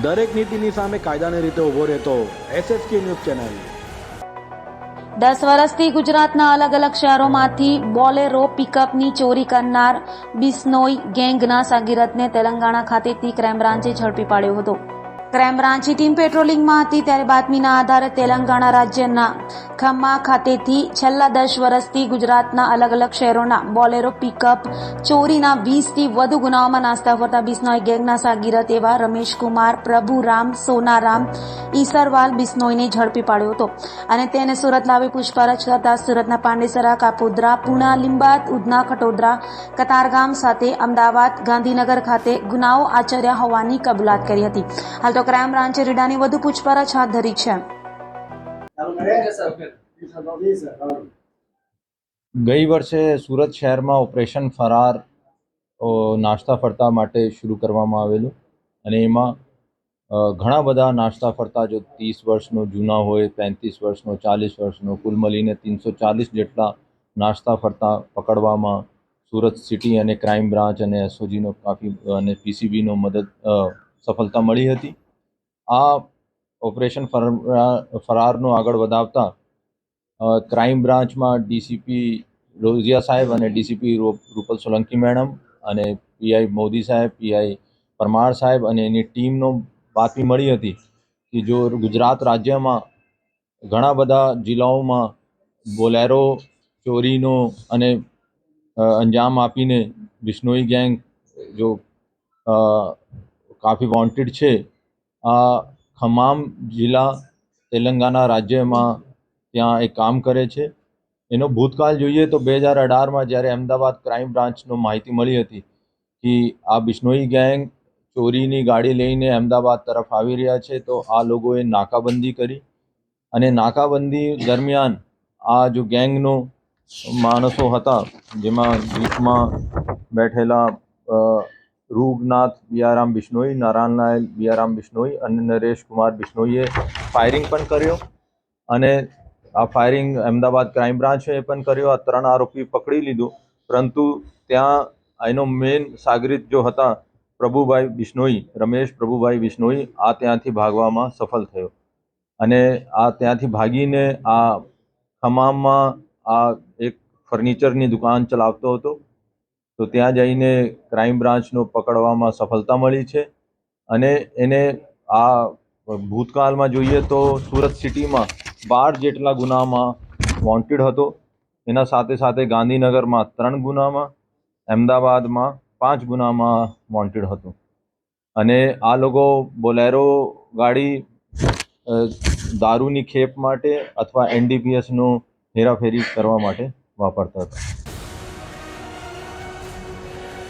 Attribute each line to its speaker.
Speaker 1: દરેક નીતિની સામે કાયદાની રીતે ઊભો રહેતો એસએસકે ન્યૂઝ ચેનલ.
Speaker 2: દસ વર્ષથી ગુજરાતના અલગ અલગ શહેરોમાંથી બોલેરો પિકઅપની ચોરી કરનાર બિસ્નોઈ ગેંગના સાગીરતને તેલંગાણા ખાતેથી ક્રાઇમ બ્રાન્ચે ઝડપી પાડ્યો હતો. ક્રાઇમ બ્રાન્ચની ટીમ પેટ્રોલિંગમાં હતી ત્યારે બાતમીના આધારે તેલંગાણા રાજ્યના ખમ્મા ખાતેથી છેલ્લા દસ વર્ષથી ગુજરાતના અલગ અલગ શહેરોના બોલેરો, પિકઅપ, ચોરીના વીસથી વધુ ગુનાઓમાં નાસ્તા ફરતા બિસ્નોઈ ગેંગના સાગીરત એવા રમેશકુમાર પ્રભુરામ સોનારામ ઈસરવાલ બિસ્નોઈને ઝડપી પાડ્યો હતો. અને તેને સુરત લાવી પૂછપરછ કરતા સુરતના પાંડેસરા, કાપોદ્રા, પુણા લિંબાત ઉધના, ખટોદરા, કતારગામ સાથે અમદાવાદ, ગાંધીનગર ખાતે ગુનાઓ આચર્યા હોવાની કબૂલાત કરી હતી. હાલ તો ક્રાઇમ બ્રાન્ચે રીડાની વધુ પૂછપરછ હાથ ધરી છે.
Speaker 3: ગઈ વર્ષે સુરત શહેરમાં ઓપરેશન ફરાર નાસ્તા ફરતા માટે શરૂ કરવામાં આવેલું અને એમાં ઘણા બધા નાસ્તા ફરતા જો ત્રીસ વર્ષનો જૂના હોય, પેંત્રીસ વર્ષનો, ચાલીસ વર્ષનો, કુલ મળીને ત્રણસો ચાલીસ જેટલા નાસ્તા ફરતા પકડવામાં સુરત સિટી અને ક્રાઇમ બ્રાન્ચ અને એસઓજીનો કાફી અને પીસીબીનો મદદ સફળતા મળી હતી. આ ઓપરેશન ફરારનું આગળ વધાવતા ક્રાઇમ બ્રાન્ચમાં ડીસીપી રોઝિયા સાહેબ અને ડીસીપી રૂપલ સોલંકી મેડમ અને પીઆઈ મોદી સાહેબ પીઆઈ પરમાર સાહેબ અને એની ટીમનો બાતમી મળી હતી કે જો ગુજરાત રાજ્યમાં ઘણા બધા જિલ્લાઓમાં બોલેરો, ચોરીનો અને અંજામ આપીને બિશ્નોઈ ગેંગ, જો કાફી વોન્ટેડ છે આ ખમામ જિલ્લા તેલંગાના રાજ્યમાં ત્યાં એ કામ કરે છે. એનો ભૂતકાળ જોઈએ તો બે હજાર અઢારમાં જ્યારે અમદાવાદ ક્રાઇમ બ્રાન્ચનો માહિતી મળી હતી કે આ બિશ્નોઈ ગેંગ ચોરીની ગાડી લઈને અમદાવાદ તરફ આવી રહ્યા છે, તો આ લોકોએ નાકાબંધી કરી અને નાકાબંધી દરમિયાન આ જો ગેંગનો માણસો હતા, જેમાં જીપમાં બેઠેલા રૂગનાથ, બિયારામ બિશ્નોઈ, નારાયણ બિયારામ બિશ્નોઈ અને નરેશ કુમાર બિશ્નોઈએ ફાયરિંગ પણ કર્યો. અને આ ફાયરિંગ અમદાવાદ ક્રાઇમ બ્રાન્ચે પણ કર્યો. આ ત્રણ આરોપી પકડી લીધો. પરંતુ ત્યાં એનો મેઇન સાગરિત જો હતા, પ્રભુભાઈ બિશ્નોઈ, રમેશ પ્રભુભાઈ બિશ્નોઈ, આ ત્યાંથી ભાગવામાં સફળ થયો. અને આ ત્યાંથી ભાગીને આ ખમામમાં આ એક ફર્નિચરની દુકાન ચલાવતો હતો. તો ત્યાં જઈને ક્રાઇમ બ્રાન્ચનો પકડવામાં સફળતા મળી છે. અને એને આ ભૂતકાળમાં જોઈએ તો સુરત સિટીમાં બાર જેટલા ગુનામાં વોન્ટેડ હતો. એના સાથે સાથે ગાંધીનગરમાં ત્રણ ગુનામાં, અમદાવાદમાં પાંચ ગુનામાં વોન્ટેડ હતો. અને આ લોકો બોલેરો ગાડી દારૂની ખેપ માટે અથવા એનડીપીએસનું હેરાફેરી કરવા માટે વાપરતા હતા.